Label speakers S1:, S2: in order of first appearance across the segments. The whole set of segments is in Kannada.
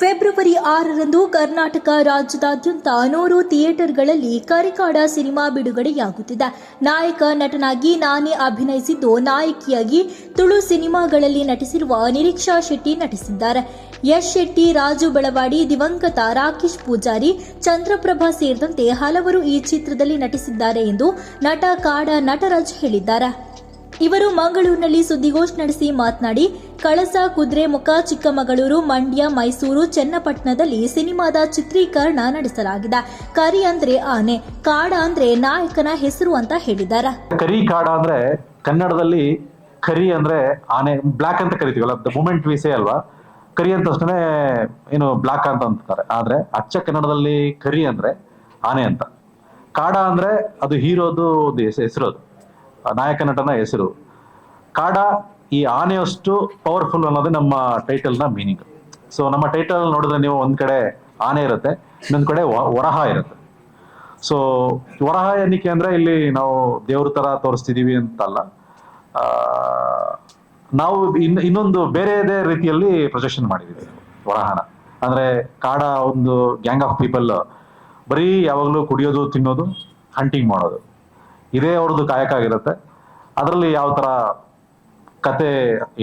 S1: ಫೆಬ್ರವರಿ ಆರರಂದು ಕರ್ನಾಟಕ ರಾಜ್ಯದಾದ್ಯಂತ ನೂರು ಥಿಯೇಟರ್ಗಳಲ್ಲಿ ಕರಿಕಾಡ ಸಿನಿಮಾ ಬಿಡುಗಡೆಯಾಗುತ್ತಿದೆ. ನಾಯಕ ನಟನಾಗಿ ನಾನೇ ಅಭಿನಯಿಸಿದ್ದು, ನಾಯಕಿಯಾಗಿ ತುಳು ಸಿನಿಮಾಗಳಲ್ಲಿ ನಟಿಸಿರುವ ನಿರೀಕ್ಷಾ ಶೆಟ್ಟಿ ನಟಿಸಿದ್ದಾರೆ. ಯಶ್ ಶೆಟ್ಟಿ, ರಾಜು ಬೆಳವಾಡಿ, ದಿವಂಗತ ರಾಕೇಶ್ ಪೂಜಾರಿ, ಚಂದ್ರಪ್ರಭಾ ಸೇರಿದಂತೆ ಹಲವರು ಈ ಚಿತ್ರದಲ್ಲಿ ನಟಿಸಿದ್ದಾರೆ ಎಂದು ನಟ ಕಾಡ ನಟರಾಜ್ ಹೇಳಿದ್ದಾರೆ. ಇವರು ಮಂಗಳೂರಿನಲ್ಲಿ ಸುದ್ದಿಗೋಷ್ಠಿ ನಡೆಸಿ ಮಾತನಾಡಿ, ಕಳಸ ಕುದುರೆಮುಖ ಚಿಕ್ಕಮಗಳೂರು, ಮಂಡ್ಯ, ಮೈಸೂರು, ಚನ್ನಪಟ್ಟಣದಲ್ಲಿ ಸಿನಿಮಾದ ಚಿತ್ರೀಕರಣ ನಡೆಸಲಾಗಿದೆ. ಕರಿ ಅಂದ್ರೆ ಆನೆ, ಕಾಡ ಅಂದ್ರೆ ನಾಯಕನ ಹೆಸರು ಅಂತ ಹೇಳಿದ್ದಾರೆ.
S2: ಕರಿ, ಕಾಡ ಅಂದ್ರೆ ಕನ್ನಡದಲ್ಲಿ ಕರಿ ಅಂದ್ರೆ ಆನೆ, ಬ್ಲಾಕ್ ಅಂತ ಕರಿತೀವಲ್ಲ ದ ಮೂಮೆಂಟ್ ವಿಸೆ ಅಲ್ವಾ? ಕರಿ ಅಂತ ಏನು ಬ್ಲಾಕ್ ಅಂತ ಅಂತಾರೆ. ಆದ್ರೆ ಅಚ್ಚ ಕನ್ನಡದಲ್ಲಿ ಕರಿ ಅಂದ್ರೆ ಆನೆ ಅಂತ. ಕಾಡ ಅಂದ್ರೆ ಅದು ಹೀರೋದು ಹೆಸರು ಅದು ನಾಯಕ ನಟನ ಹೆಸರು. ಕಾಡ ಈ ಆನೆಯಷ್ಟು ಪವರ್ಫುಲ್ ಅನ್ನೋದೇ ನಮ್ಮ ಟೈಟಲ್ನ ಮೀನಿಂಗ್ ಸೊ ನಮ್ಮ ಟೈಟಲ್ ನೋಡಿದ್ರೆ ನೀವು ಒಂದ್ ಕಡೆ ಆನೆ ಇರುತ್ತೆ, ಇನ್ನೊಂದ್ ಕಡೆ ವರಹ ಇರುತ್ತೆ. ಸೊ ವರಹ ಏನಕ್ಕೆ ಅಂದ್ರೆ ಇಲ್ಲಿ ನಾವು ದೇವ್ರ ತರ ತೋರಿಸ್ತಿದೀವಿ ಅಂತಲ್ಲ. ನಾವು ಇನ್, ಇನ್ನೊಂದು ಬೇರೆದೇ ರೀತಿಯಲ್ಲಿ ಪ್ರೊಜೆಕ್ಷನ್ ಮಾಡಿದೀವಿ ವರಹನ. ಅಂದ್ರೆ ಕಾಡ ಒಂದು ಗ್ಯಾಂಗ್ ಆಫ್ ಪೀಪಲ್ ಬರೀ ಯಾವಾಗಲೂ ಕುಡಿಯೋದು, ತಿನ್ನೋದು ಹಂಟಿಂಗ್ ಮಾಡೋದು. ಇದೇ ಅವ್ರದ್ದು ಕಾಯಕ ಆಗಿರುತ್ತೆ ಅದರಲ್ಲಿ ಯಾವ ತರ ಕತೆ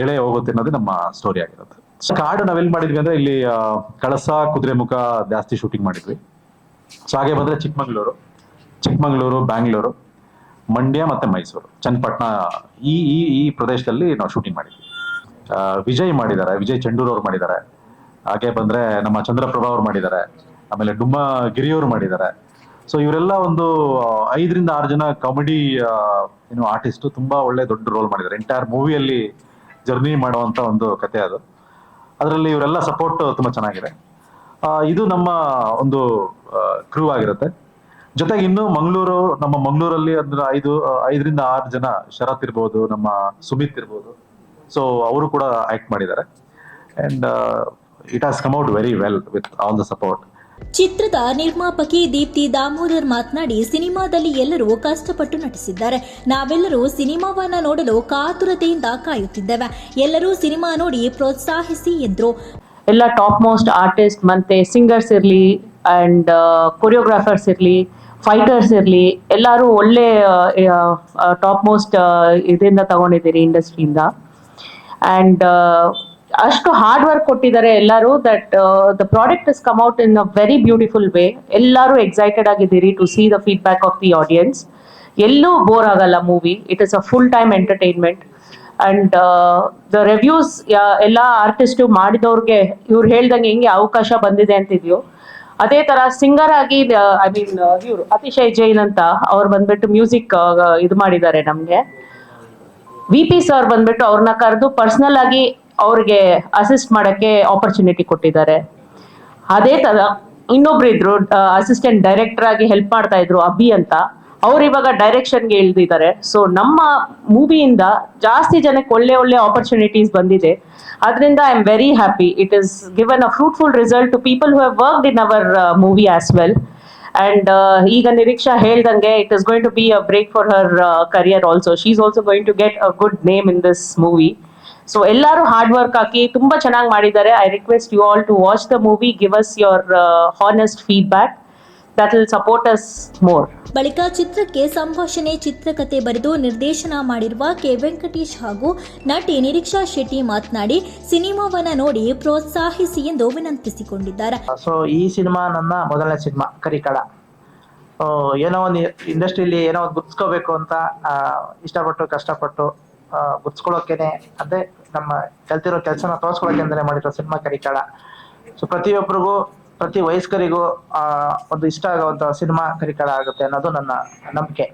S2: ಎಳೆ ಹೋಗುತ್ತೆ ಅನ್ನೋದು ನಮ್ಮ ಸ್ಟೋರಿ ಆಗಿರುತ್ತೆ. ಕಾರ್ಡ್ ಕಾಡು ನಾವೆಲ್ಲಿ ಮಾಡಿದ್ವಿ ಅಂದ್ರೆ ಇಲ್ಲಿ ಕಳಸ ಕುದುರೆಮುಖ ಜಾಸ್ತಿ ಶೂಟಿಂಗ್ ಮಾಡಿದ್ವಿ. ಸೊ ಹಾಗೆ ಬಂದ್ರೆ ಚಿಕ್ಕಮಗಳೂರು ಚಿಕ್ಕಮಗಳೂರು, ಬ್ಯಾಂಗ್ಳೂರು, ಮಂಡ್ಯ ಮತ್ತೆ ಮೈಸೂರು, ಚನ್ನಪಟ್ಟಣ ಈ ಈ ಈ ಪ್ರದೇಶದಲ್ಲಿ ನಾವು ಶೂಟಿಂಗ್ ಮಾಡಿದ್ವಿ. ವಿಜಯ್ ಮಾಡಿದ್ದಾರೆ, ವಿಜಯ್ ಚಂಡೂರ್ ಅವ್ರು ಮಾಡಿದ್ದಾರೆ. ಹಾಗೆ ಬಂದ್ರೆ ನಮ್ಮ ಚಂದ್ರಪ್ರಭಾ ಅವ್ರು ಮಾಡಿದ್ದಾರೆ. ಆಮೇಲೆ ಡುಮ್ಮ ಗಿರಿಯವರು ಮಾಡಿದ್ದಾರೆ. ಸೊ ಇವರೆಲ್ಲ ಒಂದು ಐದರಿಂದ ಆರು ಜನ ಕಾಮಿಡಿ ಏನು ಆರ್ಟಿಸ್ಟ್ ತುಂಬಾ ಒಳ್ಳೆ ದೊಡ್ಡ ರೋಲ್ ಮಾಡಿದ್ದಾರೆ. ಎಂಟೈರ್ ಮೂವಿಯಲ್ಲಿ ಜರ್ನಿ ಮಾಡುವಂತ ಒಂದು ಕತೆ ಅದು. ಅದರಲ್ಲಿ ಇವರೆಲ್ಲ ಸಪೋರ್ಟ್ ತುಂಬಾ ಚೆನ್ನಾಗಿದೆ. ಇದು ನಮ್ಮ ಒಂದು ಕ್ರೂ ಆಗಿರುತ್ತೆ. ಜೊತೆಗೆ ಇನ್ನು ಮಂಗಳೂರು, ನಮ್ಮ ಮಂಗಳೂರಲ್ಲಿ ಅಂದ್ರೆ ಐದು ಐದರಿಂದ ಆರು ಜನ ಶರತ್ ಇರ್ಬೋದು, ನಮ್ಮ ಸುಮಿತ್ ಇರ್ಬೋದು. ಸೊ ಅವರು ಕೂಡ ಆಕ್ಟ್ ಮಾಡಿದ್ದಾರೆ. And it has come out very well with all the support
S1: ಚಿತ್ರದ ನಿರ್ಮಾಪಕಿ ದೀಪ್ತಿ ದಾಮೋದರ್ ಮಾತನಾಡಿ, ಸಿನಿಮಾದಲ್ಲಿ ಎಲ್ಲರೂ ಕಷ್ಟಪಟ್ಟು ನಟಿಸಿದ್ದಾರೆ. ನಾವೆಲ್ಲರೂ ಸಿನಿಮಾವನ್ನ ನೋಡಲು ಕಾತುರತೆಯಿಂದ ಕಾಯುತ್ತಿದ್ದೇವೆ. ಎಲ್ಲರೂ ಸಿನಿಮಾ ನೋಡಿ ಪ್ರೋತ್ಸಾಹಿಸಿ, ಎಂದರು.
S3: ಎಲ್ಲ ಟಾಪ್ ಮೋಸ್ಟ್ ಆರ್ಟಿಸ್ಟ್ ಮತ್ತೆ ಸಿಂಗರ್ಸ್ ಇರಲಿ ಅಂಡ್ ಕೊರಿಯೋಗ್ರಾಫರ್ಸ್ ಇರಲಿ ಫೈಟರ್ಸ್ ಇರಲಿ, ಎಲ್ಲರೂ ಒಳ್ಳೆ ಟಾಪ್ ಮೋಸ್ಟ್ ಇದರಿಂದ ತಗೊಂಡಿದ್ದೀರಿ ಇಂಡಸ್ಟ್ರಿಯಿಂದ ಆ್ಯಂಡ್ ಅಷ್ಟು ಹಾರ್ಡ್ ವರ್ಕ್ ಕೊಟ್ಟಿದ್ದಾರೆ ಎಲ್ಲರೂ that the product is come out in a very beautiful way ಎಲ್ಲರೂ ಎಕ್ಸೈಟೆಡ್ ಆಗಿದ್ದೀರಿ to see the feedback of the audience ಎಲ್ಲೂ ಬೋರ್ ಆಗಲ್ಲ movie it is a full time entertainment and the reviews ಎಲ್ಲ ಆರ್ಟಿಸ್ಟ್ ಮಾಡಿದವ್ರಿಗೆ ಇವ್ರು ಹೇಳ್ದಂಗೆ ಹೆಂಗೆ ಅವಕಾಶ ಬಂದಿದೆ ಅಂತಿದ್ಯೋ. ಅದೇ ತರ ಸಿಂಗರ್ ಆಗಿ ಐ ಮೀನ್ ಇವರು ಅತಿಶಯ್ ಜೈನ್ ಅಂತ ಅವ್ರು ಬಂದ್ಬಿಟ್ಟು ಮ್ಯೂಸಿಕ್ ಇದು ಮಾಡಿದ್ದಾರೆ ನಮ್ಗೆ. ವಿ ಪಿ ಸರ್ ಬಂದ್ಬಿಟ್ಟು ಅವ್ರನ್ನ ಕರೆದು ಪರ್ಸನಲ್ ಆಗಿ ಅವ್ರಿಗೆ ಅಸಿಸ್ಟ್ ಮಾಡಕ್ಕೆ ಆಪರ್ಚುನಿಟಿ ಕೊಟ್ಟಿದ್ದಾರೆ. ಅದೇ ತರ ಇನ್ನೊಬ್ರು ಇದ್ರು ಅಸಿಸ್ಟೆಂಟ್ ಡೈರೆಕ್ಟರ್ ಆಗಿ ಹೆಲ್ಪ್ ಮಾಡ್ತಾ ಇದ್ರು ಅಭಿ ಅಂತ, ಅವ್ರು ಇವಾಗ ಡೈರೆಕ್ಷನ್ಗೆ ಇಳಿದಿದ್ದಾರೆ. ಸೊ ನಮ್ಮ ಮೂವಿಯಿಂದ ಜಾಸ್ತಿ ಜನಕ್ಕೆ ಒಳ್ಳೆ ಒಳ್ಳೆ ಆಪರ್ಚುನಿಟೀಸ್ ಬಂದಿದೆ. ಅದರಿಂದ I am very happy it is given a fruitful result to people who have worked in our movie as well and ಈಗ ನಿರೀಕ್ಷಾ ಹೇಳ್ದಂಗೆ it is going to be a break for her career also she is also going to get a good name in this movie so ಎಲ್ಲರೂ ಹಾರ್ಡ್ ವರ್ಕ್ ಹಾಕಿ ತುಂಬಾ ಚೆನ್ನಾಗಿ ಮಾಡಿದ್ದಾರೆ. I request you all to watch the movie give us your honest feedback that will support us more
S1: ಬಳಿಕ ಚಿತ್ರಕ್ಕೆ ಸಂಭಾಷಣೆ ಚಿತ್ರಕತೆ ಬರೆದು ನಿರ್ದೇಶನ ಮಾಡಿರುವ ಕೆ. ವೆಂಕಟೇಶ್ ಹಾಗೂ ನಟಿ ನಿರೀಕ್ಷಾ ಶೆಟ್ಟಿ ಮಾತನಾಡಿ ಸಿನಿಮಾವನ್ನ ನೋಡಿ ಪ್ರೋತ್ಸಾಹಿಸಿ ಎಂದು ವಿನಂತಿಸಿಕೊಂಡಿದ್ದಾರೆ.
S4: ಸೊ ಈ ಸಿನಿಮಾ ನನ್ನ ಮೊದಲನೇ ಸಿನಿಮಾ ಕರಿಕಳ. ಏನೋ ಒಂದು ಇಂಡಸ್ಟ್ರಿಲಿ ಏನೋ ಒಂದು ಗುರ್ಸ್ಕೋಬೇಕು ಅಂತ ಆ, ಇಷ್ಟಪಟ್ಟು ಕಷ್ಟಪಟ್ಟು ಗುರ್ಸ್ಕೊಳ್ಳೋಕೆನೆ ಅದೇ ನಮ್ಮ ಕಲ್ತಿರೋ ಕೆಲಸನ ತೋರಿಸ್ಕೊಳಕ್ಕೆ ಅಂದ್ರೆ ಮಾಡಿರೋ ಸಿನಿಮಾ ಕರಿಕಾಳ. ಸೊ ಪ್ರತಿಯೊಬ್ಬರಿಗೂ ಪ್ರತಿ ವಯಸ್ಕರಿಗೂ ಆ, ಒಂದು ಇಷ್ಟ ಆಗುವಂತ ಸಿನಿಮಾ ಕರಿಕಾಳ ಆಗುತ್ತೆ ಅನ್ನೋದು ನನ್ನ ನಂಬಿಕೆ.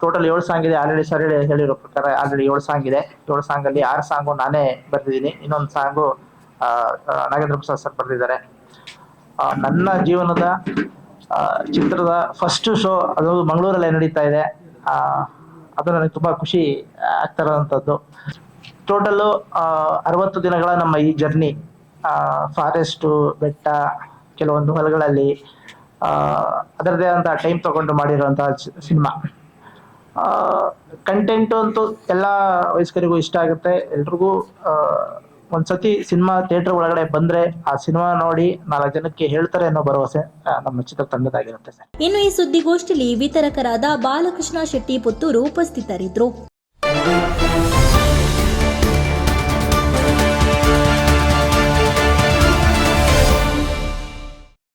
S4: ಟೋಟಲ್ ಏಳು ಸಾಂಗ್ ಇದೆ. ಆಲ್ರೆಡಿ ಸರ್ ಹೇಳಿ ಹೇಳಿರೋ ಪ್ರಕಾರ ಆಲ್ರೆಡಿ ಏಳು ಸಾಂಗ್ ಇದೆ. ಏಳು ಸಾಂಗ್ ಅಲ್ಲಿ ಆರು ಸಾಂಗು ನಾನೇ ಬರ್ದಿದ್ದೀನಿ. ಇನ್ನೊಂದು ಸಾಂಗು ನಾಗೇಂದ್ರ ಪ್ರಸಾದ್ ಸರ್ ಬರೆದಿದ್ದಾರೆ. ನನ್ನ ಜೀವನದ ಚಿತ್ರದ ಫಸ್ಟ್ ಶೋ ಅದು ಮಂಗಳೂರಲ್ಲೇ ನಡೀತಾ ಇದೆ. ಆ, ಅದು ನನಗೆ ತುಂಬಾ ಖುಷಿ ಆಗ್ತಾ ಟೋಟಲ್ ಅರವತ್ತು ದಿನಗಳ ನಮ್ಮ ಈ ಜರ್ನಿ ಫಾರೆಸ್ಟು ಬೆಟ್ಟ, ಕೆಲವೊಂದು ಹೊಲಗಳಲ್ಲಿ ಅದರದೇ ಆದಂಥ ಟೈಮ್ ತಗೊಂಡು ಮಾಡಿರುವಂತಹ ಸಿನಿಮಾ ಕಂಟೆಂಟ್ ಅಂತೂ ಎಲ್ಲ ವಯಸ್ಕರಿಗೂ ಇಷ್ಟ ಆಗುತ್ತೆ. ಎಲ್ರಿಗೂ ಒಂದ್ಸತಿ ಸಿನಿಮಾ ಥಿಯೇಟರ್ ಒಳಗಡೆ ಬಂದ್ರೆ ಆ ಸಿನಿಮಾ ನೋಡಿ ನಾಲ್ಕು ಜನಕ್ಕೆ ಹೇಳ್ತಾರೆ ಅನ್ನೋ ಭರವಸೆ ನಮ್ಮ ಚಿತ್ರತಂಡದಾಗಿರುತ್ತೆ ಸರ್.
S1: ಇನ್ನು ಈ ಸುದ್ದಿಗೋಷ್ಠಿಯಲ್ಲಿ ವಿತರಕರಾದ ಬಾಲಕೃಷ್ಣ ಶೆಟ್ಟಿ ಪುತ್ತೂರು ಉಪಸ್ಥಿತರಿದ್ದರು.